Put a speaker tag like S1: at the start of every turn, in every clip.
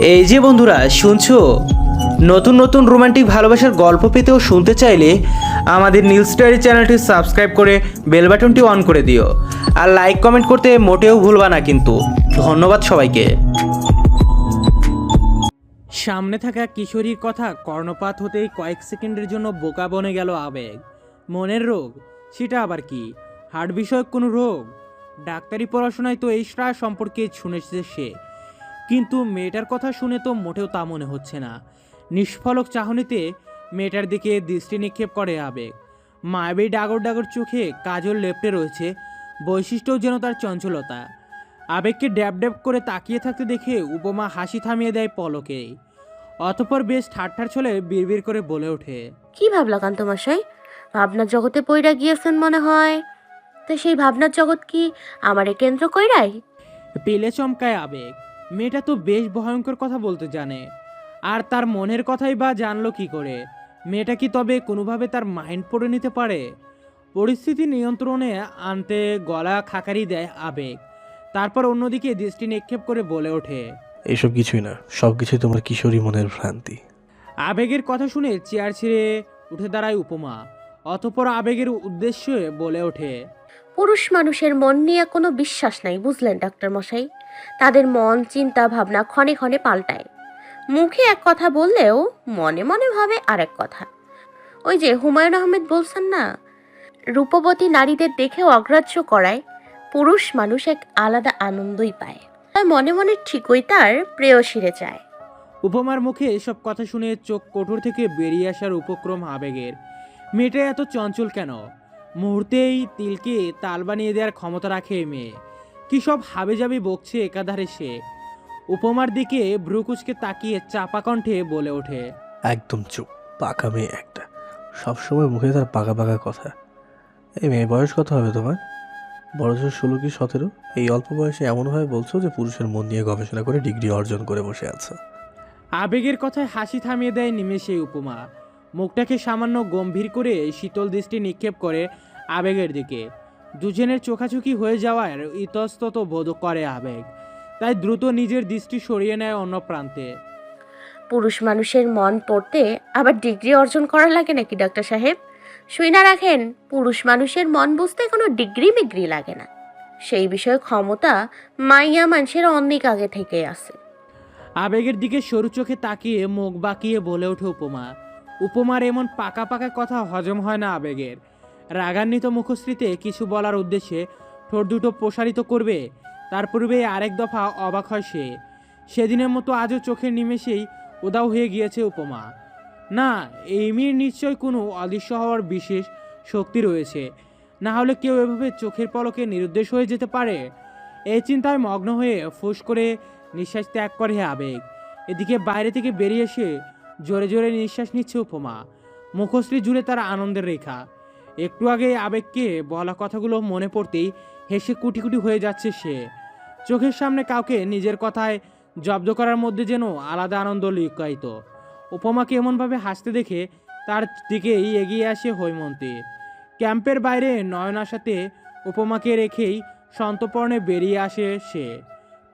S1: এই যে বন্ধুরা, শুনছো? নতুন নতুন রোমান্টিক ভালোবাসার গল্প পেতেও শুনতে চাইলে আমাদের নিউজ স্টারি চ্যানেলটি সাবস্ক্রাইব করে বেল বাটনটি অন করে দিও। আর লাইক কমেন্ট করতে মোটেও ভুলবা না কিন্তু। ধন্যবাদ সবাইকে। সামনে থাকা কিশোরীর কথা কর্ণপাত হতেই কয়েক সেকেন্ডের জন্য বোকা বনে গেল আবেগ। মনের রোগ? সেটা আবার কি? হার্ট বিষয়ক কোনো রোগ? ডাক্তারি পড়াশোনায় তো এই সম্পর্কে শুনেছে সে। কিন্তু মেয়েটার কথা শুনে তো মোটেও তা মনে হচ্ছে না। নিষ্ফলক চাহনিতে মেয়েটার দিকে দৃষ্টি নিক্ষেপ করে আবেগ। মায়াবী ডাগর ডাগর চোখে কাজল লেপটে রয়েছে বৈশিষ্ট্যও যেন তার চঞ্চলতা। আবেগকে ড্যাব ড্যাব করে তাকিয়ে থাকতে দেখে উপমা হাসি থামিয়ে দেয় পলকে অতপর বেশ ঠাট্টার ছলে বিড়বিড় করে বলে ওঠে
S2: কি ভাবলা কান্তমশাই? ভাবনার জগতে পইরা গিয়েছেন মনে হয়? তো সেই ভাবনার জগৎ কি আমারে কেন্দ্র কইরাই?
S1: পেলে চমকায় আবেগ। মেয়েটা তো বেশ ভয়ঙ্কর কথা বলতে জানে। আর তার মনের কথাই বা জানলো কি করে? মেয়েটা কি তবে কোনোভাবে তার মাইন্ড পড়ে নিতে পারে? পরিস্থিতি নিয়ন্ত্রণে আনতে গলা খাকারি দেয় আবেগ। তারপর অন্যদিকে দৃষ্টি নিক্ষেপ করে বলে ওঠে
S3: এসব কিছুই না সব কিছুই তোমার কিশোরী মনের ভ্রান্তি।
S1: আবেগের কথা শুনে চেয়ার ছেড়ে উঠে দাঁড়ায় উপমা অতপর আবেগের উদ্দেশ্যে বলে ওঠে
S2: পুরুষ মানুষের মন নিয়ে কোনো বিশ্বাস নাই বুঝলেন ডাক্তার মশাই তাদের মন, চিন্তা, ভাবনা ক্ষণে ক্ষণে পাল্টায়। মুখে এক কথা বললেও মনে মনে ভাবে আরেক কথা। ওই যে হুমায়ুন আহমেদ বলছেন না, রূপবতী নারীদের দেখেও অগ্রাহ্য করায় পুরুষ মানুষ এক আলাদা আনন্দই পায়। তাই মনে মনে ঠিকই তার প্রেয়সীরে চায়
S1: উপমার মুখে এসব কথা শুনে চোখ কঠোর থেকে বেরিয়ে আসার উপক্রম আবেগের। মেয়েটা এত চঞ্চল কেন? মুহূর্তেই তিলকে তাল বানিয়ে দেওয়ার ক্ষমতা রাখে মেয়ে। কি সব হাবে যাবে বকছে একাধারে সে। উপমার দিকে ভ্রুকুচকে তাকিয়ে চাপা কণ্ঠে বলে ওঠে
S3: একদম চুপ পাকা মেয়ে একটা। সবসময় মুখে তার পাকা পাকা কথা। এই মেয়ে বয়স কত হবে তোমার? বড়জোর ষোলো কি সতেরো? এই অল্প বয়সে এমনভাবে বলছো যে পুরুষের মন নিয়ে গবেষণা করে ডিগ্রি অর্জন করে বসে আছে?
S1: আবেগের কথায় হাসি থামিয়ে দেয় নিমেষে উপমা। মুখটাকে সামান্য গম্ভীর করে শীতল দৃষ্টি নিক্ষেপ করে আবেগের দিকে। দুজনের চোখাচোখি হয়ে যাওয়ার ইতস্তত বোধ করে আবেগ। তাই দ্রুত নিজের দৃষ্টি সরিয়ে নেয় অন্য প্রান্তে।
S2: পুরুষ মানুষের মন পড়তে আবার ডিগ্রি অর্জন করা লাগে নাকি ডাক্তার সাহেব? শুই না রাখেন পুরুষ মানুষের মন বুঝতে কোনো ডিগ্রি মিগ্রি লাগে না। সেই বিষয়ে ক্ষমতা মাইয়া মানুষের অনেক আগে থেকে আছে।
S1: আবেগের দিকে সরু চোখে তাকিয়ে মুখ বাঁকিয়ে বলে ওঠে উপমা। উপমার এমন পাকা পাকা কথা হজম হয় না আবেগের। রাগান্বিত মুখশ্রীতে কিছু বলার উদ্দেশ্যে ঠোঁট দুটো প্রসারিত করবে। তার পূর্বে আরেক দফা অবাক হয় সে। সেদিনের মতো আজও চোখের নিমেষেই উদাও হয়ে গিয়েছে উপমা। না এই মেয়ের নিশ্চয় কোনো অদৃশ্য হওয়ার বিশেষ শক্তি রয়েছে। না হলে কেউ এভাবে চোখের পলকে নিরুদ্দেশ হয়ে যেতে পারে? এই চিন্তায় মগ্ন হয়ে ফুস করে নিঃশ্বাস ত্যাগ করে আবেগ। এদিকে বাইরে থেকে বেরিয়ে এসে জোরে জোরে নিঃশ্বাস নিচ্ছে উপমা। মুখশ্রী জুড়ে তার আনন্দের রেখা। একটু আগে আবেগকে বলা কথাগুলো মনে পড়তেই হেসে কুটি কুটি হয়ে যাচ্ছে সে। চোখের সামনে কাউকে নিজের কথায় জব্দ করার মধ্যে যেন আলাদা আনন্দ লুকায়িত। উপমাকে এমনভাবে হাসতে দেখে তার দিকেই এগিয়ে আসে হৈমন্তী। ক্যাম্পের বাইরে নয়নার সাথে উপমাকে রেখেই সন্তপর্ণে বেরিয়ে আসে সে।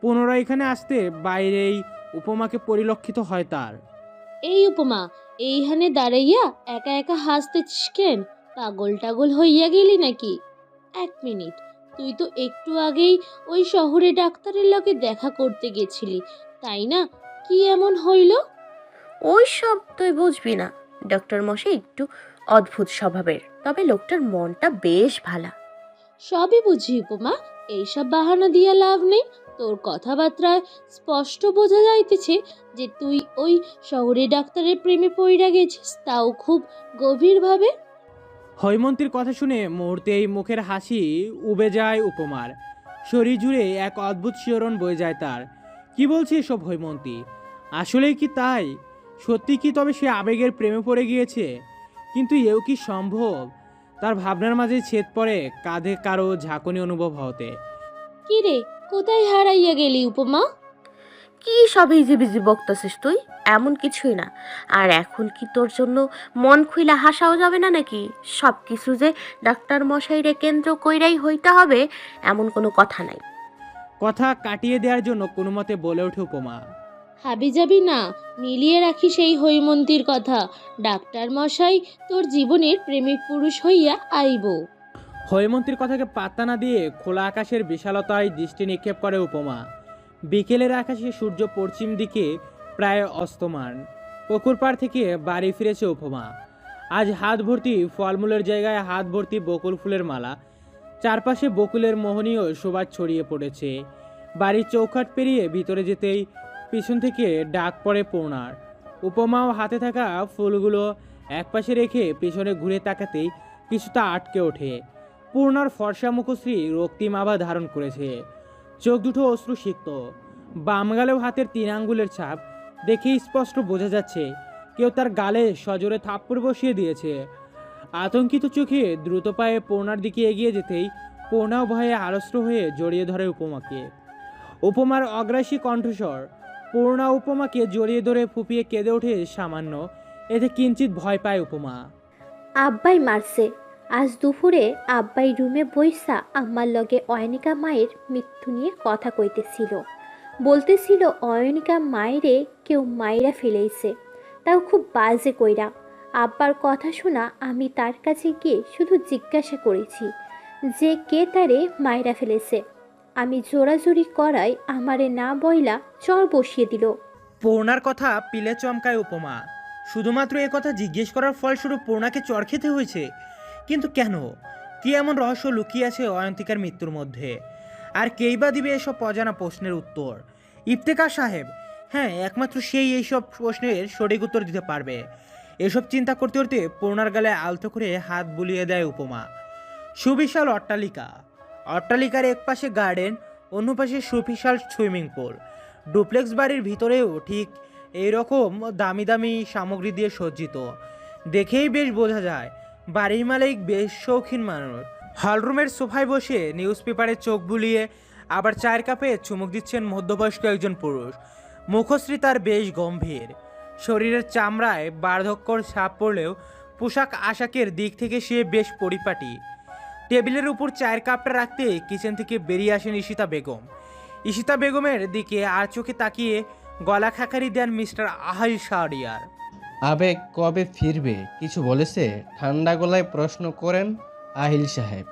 S1: পুনরায় এখানে আসতে বাইরেই উপমাকে পরিলক্ষিত হয় তার।
S4: এই উপমা, এইখানে দাঁড়াইয়া একা একা হাসতেছিস কেন? পাগল টাগল হইয়া গেলি নাকি? এক মিনিট তুই তো একটু আগেই ওই শহরে ডাক্তারের লগে দেখা করতে গেছিলি তাই না? কি এমন হইল?
S2: ওই সব তুই বুঝবি না ডক্টর মশাই একটু অদ্ভুত স্বভাবের তবে লোকটার মনটা বেশ ভালা।
S4: সবই বুঝি উপমা এইসব বাহানা দিয়া লাভ নেই। তোর কথাবার্তায় স্পষ্ট বোঝা যাইতেছে যে তুই ওই শহরে ডাক্তারের প্রেমে পইরা গেছিস তাও খুব গভীরভাবে।
S1: হৈমন্তীর কথা শুনে মুহূর্তেই মুখের হাসি উবে যায় উপমার। শরীর জুড়ে এক অদ্ভুত শিহরণ বয়ে যায় তার। কি বলছে এসব হৈমন্তী? আসলেই কি তাই? সত্যি কি তবে সে আবেগের প্রেমে পড়ে গিয়েছে? কিন্তু এও কি সম্ভব? তার ভাবনার মাঝে ছেদ পড়ে কাঁধে কারও ঝাঁকুনি অনুভব হতে
S4: কি রে, কোথায় হারাইয়া গেলি উপমা?
S2: কি সব হিজি বিজি বকতেছিস তুই? এমন কিছুই না। আর এখন কি তোর জন্য মন খুইলা হাসাও যাবে না নাকি? সব কিছু যে ডাক্তার মশাইরে কেন্দ্র কইরাই হইতে হবে এমন কোনো কথা নাই।
S1: কথা কাটিয়ে দেওয়ার জন্য কোনো মতে বলে ওঠে উপমা।
S4: হাবি যাবি না মিলিয়ে রাখি সেই হৈমন্তীর কথা। ডাক্তার মশাই তোর জীবনের প্রেমিক পুরুষ হইয়া আইব।
S1: হৈমন্তীর কথাকে পাত্তা না দিয়ে খোলা আকাশের বিশালতায় দৃষ্টি নিক্ষেপ করে উপমা। বিকেলের আকাশে সূর্য পশ্চিম দিকে প্রায় অস্তমান। পুকুর পাড় থেকে বাড়ি ফিরেছে উপমা। আজ হাত ভর্তি ফলমূলের জায়গায় হাত ভর্তি বকুল ফুলের মালা। চারপাশে বকুলের মোহনীয় সুবাস ছড়িয়ে পড়েছে। বাড়ির চৌকাট পেরিয়ে ভিতরে যেতেই পিছন থেকে ডাক পড়ে পূর্ণার। উপমাও হাতে থাকা ফুলগুলো একপাশে রেখে পেছনে ঘুরে তাকাতেই কিছুটা আটকে ওঠে। পূর্ণার ফর্সা মুখশ্রী রক্তিম আভা ধারণ করেছে। চোখ দুটো অশ্রু সিক্ত বাম গালেও হাতের তিন আঙ্গুলের ছাপ। দেখেই স্পষ্ট বোঝা যাচ্ছে, কেউ তার গালে সজোরে থাপ্পড় বসিয়ে দিয়েছে। আতঙ্কিত চোখে দ্রুত পায়ে পূর্ণার দিকে এগিয়ে যেতেই পূর্ণাও ভয়ে আড়স্ত হয়ে জড়িয়ে ধরে উপমাকে। উপমার অগ্রাসী কণ্ঠস্বর পূর্ণা উপমাকে জড়িয়ে ধরে ফুপিয়ে কেঁদে ওঠে সামান্য, এতে কিঞ্চিত ভয় পায় উপমা।
S5: আব্বাই মারছে। আজ দুপুরে আব্বাই রুমে বইসা আম্মার লগে অয়নিকা মায়ের মৃত্যু নিয়ে কথা কইতেছিল। বলতেছিল, অয়নিকা মায়েরে কেউ মায়েরা ফেলেইছে। তাও খুব বাজে কইরা। আব্বার কথা শোনা আমি তার কাছে গিয়ে শুধু জিজ্ঞাসা করেছি, যে কে তারে মায়েরা ফেলেছে। আমি জোরাজুরি করায় আমারে না বইলা চর বসিয়ে দিল।
S1: পূর্ণার কথা পিলে চমকায় উপমা। শুধুমাত্র এ কথা জিজ্ঞেস করার ফলস্বরূপ পূর্ণাকে চর খেতে হয়েছে? কিন্তু কেন? কি এমন রহস্য লুকিয়ে আছে অয়ন্তিকার মৃত্যুর মধ্যে? আর কেই বা দিবে এসব অজানা প্রশ্নের উত্তর? ইফতেকার সাহেব হ্যাঁ একমাত্র সেই এইসব প্রশ্নের সঠিক উত্তর দিতে পারবে। এসব চিন্তা করতে করতে পূর্ণার গালে আলতো করে হাত বুলিয়ে দেয় উপমা। সুবিশাল অট্টালিকা। অট্টালিকার এক পাশে গার্ডেন, অন্য পাশে সুবিশাল সুইমিং পুল। ডুপ্লেক্স বাড়ির ভিতরেও ঠিক এই রকম দামি দামি সামগ্রী দিয়ে সজ্জিত। দেখেই বেশ বোঝা যায় বাড়ির মালিক বেশ শৌখিন মানুষ। হলরুমের সোফায় বসে নিউজ পেপারে চোখ বুলিয়ে আবার চায়ের কাপে চুমুক দিচ্ছেন মধ্যবয়স্ক একজন পুরুষ। মুখশ্রী তার বেশ গম্ভীর। শরীরের চামড়ায় বার্ধক্যর ছাপ পড়লেও পোশাক আশাকের দিক থেকে সে বেশ পরিপাটি। টেবিলের উপর চায়ের কাপটা রাখতে কিচেন থেকে বেরিয়ে আসেন ঈশিতা বেগম। ঈশিতা বেগমের দিকে আর চোখে তাকিয়ে গলা খাকারি দেন মিস্টার আহাই শাহরিয়ার।
S6: আবেগ কবে ফিরবে কিছু বলেছে? ঠান্ডা গলায় প্রশ্ন করেন আহিল সাহেব।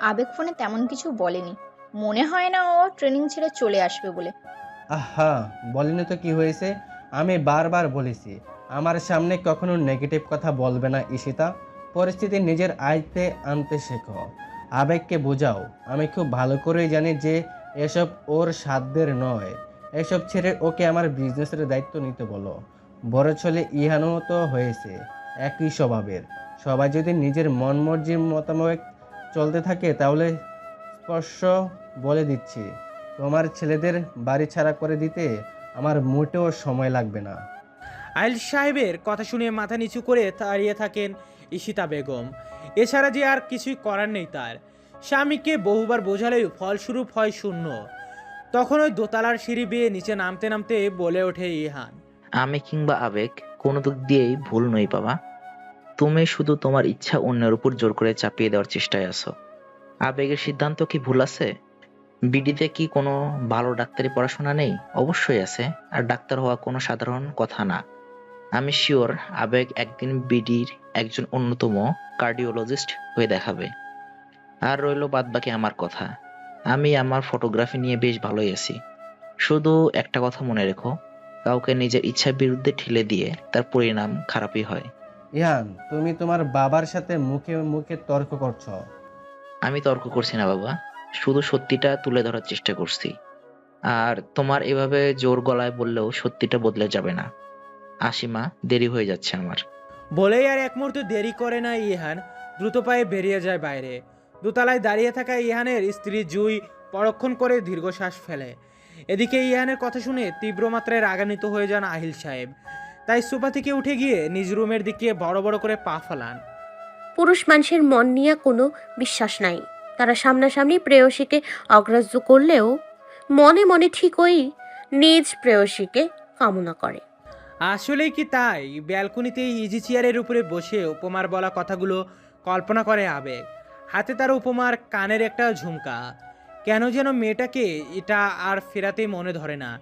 S7: আবেগ ফোনে তেমন কিছু বলেনি। মনে হয় না ও ট্রেনিং ছেড়ে চলে আসবে বলে।
S6: আহা বলেনি তো কি হয়েছে? আমি বারবার বলেছি আমার সামনে কখনো নেগেটিভ কথা বলবে না ঈশিতা। পরিস্থিতি নিজের আয়ত্তে আনতে শেখো। আবেগকে বোঝাও আমি খুব ভালো করেই জানি যে এসব ওর সাধ্যের নয়। এসব ছেড়ে ওকে আমার বিজনেসের দায়িত্ব নিতে বলো। বড় ছেলে ইহানও তো হয়েছে, একই স্বভাবের। সবাই যদি নিজের মন মর্জির মতামত চলতে থাকে, তাহলে স্পর্শ বলে দিচ্ছি। তোমার ছেলেদের বাড়ি ছাড়া করে দিতে আমার মোটেও সময় লাগবে না।
S1: আইল সাহেবের কথা শুনে মাথা নিচু করে দাঁড়িয়ে থাকেন ঈশিতা বেগম। এছাড়া যে আর কিছুই করার নেই তার। স্বামীকে বহুবার বোঝালেও ফলস্বরূপ হয় শূন্য। তখন ওই দোতলার সিঁড়ি বেয়ে নিচে নামতে নামতে বলে ওঠে ইহান।
S8: আমি কিংবা আবেগ কোনো দিক দিয়েই ভুল নই বাবা। তুমি শুধু তোমার ইচ্ছা অন্যের উপর জোর করে চাপিয়ে দেওয়ার চেষ্টায় আছো। আবেগের সিদ্ধান্ত কি ভুল আছে? বিডিতে কি কোনো ভালো ডাক্তারি পড়াশোনা নেই? অবশ্যই আছে, আর ডাক্তার হওয়া কোনো সাধারণ কথা না। আমি শিওর আবেগ একদিন বিডির একজন অন্যতম কার্ডিওলজিস্ট হয়ে দেখাবে। আর রইল বাদ বাকি আমার কথা। আমি আমার ফটোগ্রাফি নিয়ে বেশ ভালোই আছি। শুধু একটা কথা মনে রেখো কাউকে নিজের ইচ্ছার বিরুদ্ধে ঠেলে দিয়ে তার পরিণাম খারাপই হয়।
S6: ইহান তুমি তোমার বাবার সাথে মুখে মুখে তর্ক করছ।
S8: আমি তর্ক করছি না বাবা শুধু সত্যিটা তুলে ধরার চেষ্টা করছি। আর তোমার এভাবে জোর গলায় বললেও সত্যিটা বদলে যাবে না। আশিমা দেরি হয়ে যাচ্ছে আমার।
S1: বলেই আর এক মুহূর্ত দেরি করে না ইহান দ্রুত পায়ে বেরিয়ে যায় বাইরে। দোতলায় দাঁড়িয়ে থাকা ইহানের স্ত্রী জুই পরক্ষণ করে দীর্ঘশ্বাস ফেলে। এদিকে ইহানের কথা শুনে তীব্র মাত্রায় রাগান্বিত হয়ে যান আহিল সাহেব। তাই সোফা থেকে উঠে গিয়ে নিজ রুমের দিকে বড় বড় করে পা ফেলান।
S2: পুরুষ মানুষের মন নিয়ে কোনো বিশ্বাস নাই। তারা সামনাসামনি প্রেয়সীকে অগ্রাহ্য করলেও মনে মনে ঠিকই নিজ প্রেয়সীকে কামনা করে।
S1: আসলেই কি তাই? ব্যালকনিতে ইজি চেয়ারের উপরে বসে উপমার বলা কথাগুলো কল্পনা করে আবেগ। হাতে তার উপমার কানের একটা ঝুমকা। কেন যেন মেয়েটাকে এটা আর ফেরাতে মনে ধরে না।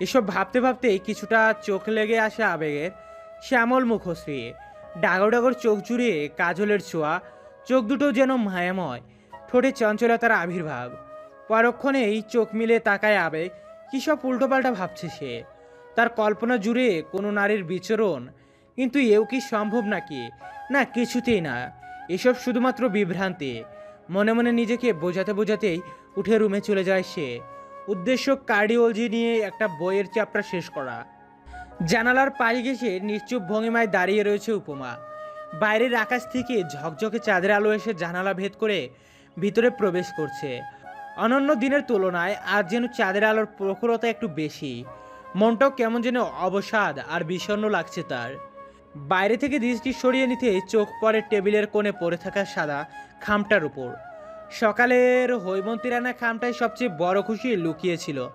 S1: এসব ভাবতে ভাবতেই কিছুটা চোখ লেগে আসে আবেগের শ্যামল মুখশ্রী। ডাগর ডাগর চোখ জুড়ে কাজলের ছোঁয়া। চোখ দুটো যেন মায়াময়। ঠোঁটে চঞ্চলতার আবির্ভাব। পরক্ষণেই চোখ মিলে তাকায় আবেগ। কী সব উল্টোপাল্টা ভাবছে সে? তার কল্পনা জুড়ে কোনো নারীর বিচরণ। কিন্তু এও কি সম্ভব নাকি? না, কিছুতেই না। এসব শুধুমাত্র বিভ্রান্তি। মনে মনে নিজেকে বোঝাতে বোঝাতেই উঠে রুমে চলে যায় সে। উদ্দেশ্য কার্ডিওলজি নিয়ে একটা বইয়ের চ্যাপ্টার শেষ করা। জানালার পায়ে ঘেসে নিশ্চুপ ভঙ্গিমায় দাঁড়িয়ে রয়েছে উপমা। বাইরের আকাশ থেকে ঝকঝকে চাঁদের আলো এসে জানালা ভেদ করে ভিতরে প্রবেশ করছে। অনন্য দিনের তুলনায় আজ যেন চাঁদের আলোর প্রখরতা একটু বেশি। মনটাও কেমন যেন অবসাদ আর বিষণ্ণ লাগছে তার। বাইরে থেকে দৃষ্টি সরিয়ে নিতে চোখ পড়ে টেবিলের কোণে পড়ে থাকা সাদা খামটার উপর। সকালের হৈমন্তী রানা খামটাই সবচেয়ে বড় খুশি লুকিয়েছিল।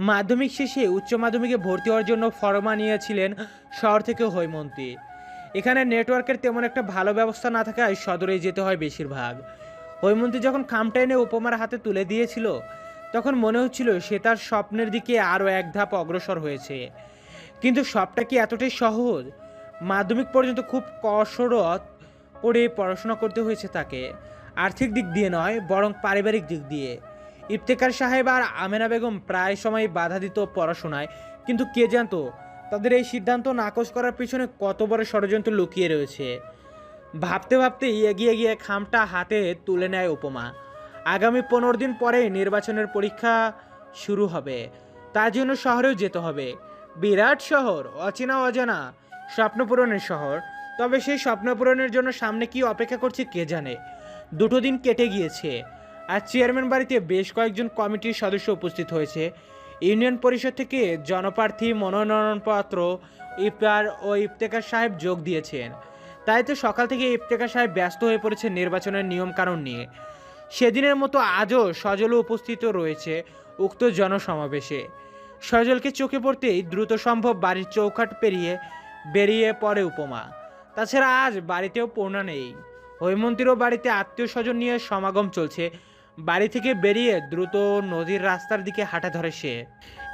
S1: মাধ্যমিক শেষে উচ্চ মাধ্যমিকে ভর্তি হওয়ার জন্য ফরমা নিয়েছিলেন শহর থেকে হৈমন্তী। এখানে নেটওয়ার্কের তেমন একটা ভালো ব্যবস্থা না থাকায় সদরে যেতে হয় বেশিরভাগ। হৈমন্তী যখন খামটা এনে উপমার হাতে তুলে দিয়েছিল, তখন মনে হচ্ছিল সে তার স্বপ্নের দিকে আরও এক ধাপ অগ্রসর হয়েছে। কিন্তু সবটা কি এতটাই সহজ? মাধ্যমিক পর্যন্ত খুব কসরত করে পড়াশোনা করতে হয়েছে তাকে। আর্থিক দিক দিয়ে নয়, বরং পারিবারিক দিক দিয়ে। ইফতেকার সাহেব আর আমেনা বেগম প্রায় সময় বাধা দিত পড়াশোনায়। কিন্তু কে জানতো, তাদের এই সিদ্ধান্ত নাকচ করার পিছনে কত বড় ষড়যন্ত্র লুকিয়ে রয়েছে। ভাবতে ভাবতে এগিয়ে গিয়ে খামটা হাতে তুলে নেয় উপমা। আগামী পনেরো দিন পরে নির্বাচনের পরীক্ষা শুরু হবে। তার জন্য শহরেও যেতে হবে। বিরাট শহর, অচেনা অজানা। স্বপ্ন পূরণের শহর। তবে সেই স্বপ্নপূরণের জন্য সামনে কি অপেক্ষা করছে কে জানে? দুটো দিন কেটে গিয়েছে। আর চেয়ারম্যান বাড়িতে বেশ কয়েকজন কমিটির সদস্য উপস্থিত হয়েছে। ইউনিয়ন পরিষদ থেকে জনপ্রার্থী মনোনয়নপত্র ইফতার ও ইফতেকার সাহেব যোগ দিয়েছেন। তাই তো সকাল থেকে ইফতেকার সাহেব ব্যস্ত হয়ে পড়েছে নির্বাচনের নিয়ম নিয়মকানুন নিয়ে। সেদিনের মতো আজও সজলও উপস্থিত রয়েছে উক্ত জনসমাবেশে। সজলকে চোখে পড়তেই দ্রুত সম্ভব বাড়ির চৌকাট পেরিয়ে বেরিয়ে পড়ে উপমা। তাছাড়া আজ বাড়িতেও পূর্ণা নেই। হৈমন্তীরও বাড়িতে আত্মীয় স্বজন নিয়ে সমাগম চলছে। বাড়ি থেকে বেরিয়ে দ্রুত নদীর রাস্তার দিকে হাঁটা ধরে সে।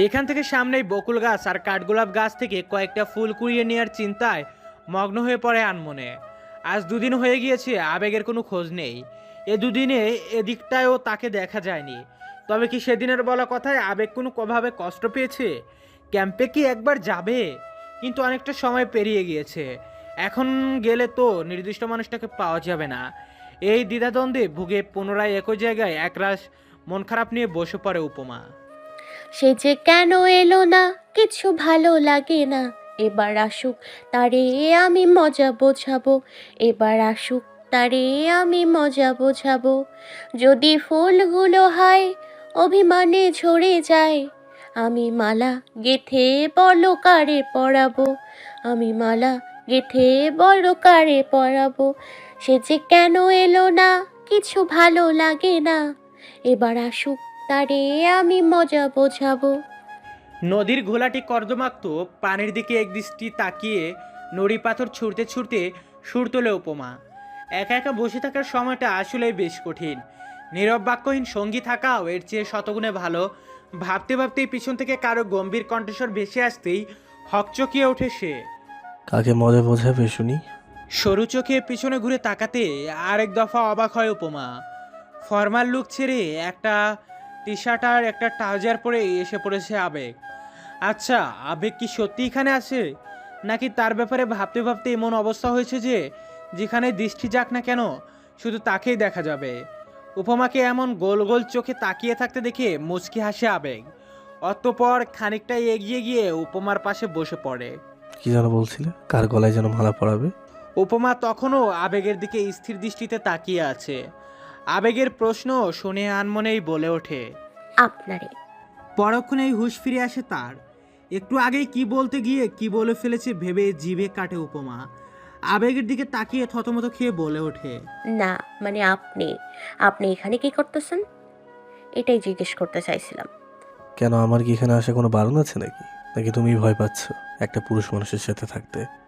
S1: এখান থেকে সামনেই বকুল গাছ আর কাঠগোলাপ গাছ থেকে কয়েকটা ফুল কুড়িয়ে নেওয়ার চিন্তায় মগ্ন হয়ে পড়ে আনমনে। আজ দুদিন হয়ে গিয়েছে, আবেগের কোনো খোঁজ নেই। এ দুদিনে এদিকটায়ও তাকে দেখা যায়নি। তবে কি সেদিনের বলা কথায় আবেগ কোনো কভাবে কষ্ট পেয়েছে? ক্যাম্পে কি একবার যাবে? কিন্তু অনেকটা সময় পেরিয়ে গিয়েছে। এখন গেলে তো নির্দিষ্ট মানুষটাকে পাওয়া যাবে না। এই দ্বিধাদ্বন্দ্বে ভুগে পুনরায় একই জায়গায় একরাশ মন খারাপ নিয়ে বসে পড়ে উপমা।
S2: সে যে কেন এলো না? কিছু ভালো লাগে না। এবার আসুক, তারে আমি মজা বোঝাবো। এবার আসুক, তারে আমি মজা বোঝাবো। যদি ফুলগুলো হয়, অভিমানে ঝরে যায়। আমি মালা গেথে বলো কারে পড়াবো আমি মালা গেথে বলো কারে পড়াবো সে যে কেন এলো না, কিছু ভালো লাগে না। এবার আসুক তারে আমি মজা বোঝাবো।
S1: নদীর ঘোলাটি কর্দমাক্ত পানির দিকে একদৃষ্টি তাকিয়ে নড়ি পাথর ছুঁড়তে ছুঁড়তে সুর তোলে উপমা। একা একা বসে থাকার সময়টা আসলেই বেশ কঠিন। নীরব বাক্যহীন সঙ্গী থাকাও এর চেয়ে শতগুণে ভালো। ভাবতে ভাবতেই পিছন থেকে কারও গম্ভীর কণ্ঠস্বর ভেসে আসতেই হকচকিয়ে ওঠে সে।
S3: কাকে মজা বোঝাবে শুনি?
S1: সরু চোখে পিছনে ঘুরে তাকাতে আরেক দফা অবাক হয় উপমা। ফর্মাল লুক ছেড়ে একটা টি শার্ট আর একটা ট্রাউজার পরে এসে পড়েছে আবেগ। আচ্ছা আবেগ কি সত্যি এখানে আছে? নাকি তার ব্যাপারে ভাবতে ভাবতে এমন অবস্থা হয়েছে যে যেখানে দৃষ্টি যাক না কেন শুধু তাকেই দেখা যাবে? উপমাকে এমন গোল গোল চোখে তাকিয়ে থাকতে দেখে মুচকি হাসে আবেগ। অতপর খানিকটা এগিয়ে গিয়ে উপমার পাশে বসে পড়ে।
S3: কি যেন বলছিলে? কার গলায় যেন মালা পড়াবে
S1: উপমা তখনও আবেগের দিকে স্থির দৃষ্টিতে তাকিয়ে আছে। আবেগের প্রশ্ন শুনে আনমনেই বলে ওঠে
S2: আপনারে।
S1: পরক্ষণেই হুঁশ ফিরে আসে তার। একটু আগেই কি বলতে গিয়ে কি বলে ফেলেছে ভেবে জিভে কাটে উপমা। আবেগের দিকে তাকিয়ে থতমত খেয়ে বলে ওঠে।
S2: না মানে আপনি আপনি এখানে কি করতেছেন? এটাই জিজ্ঞেস করতে চাইছিলাম।
S3: কেন আমার কি এখানে আসা কোনো বারণ আছে নাকি? নাকি তুমি ভয় পাচ্ছ একটা পুরুষ মানুষের সাথে থাকতে?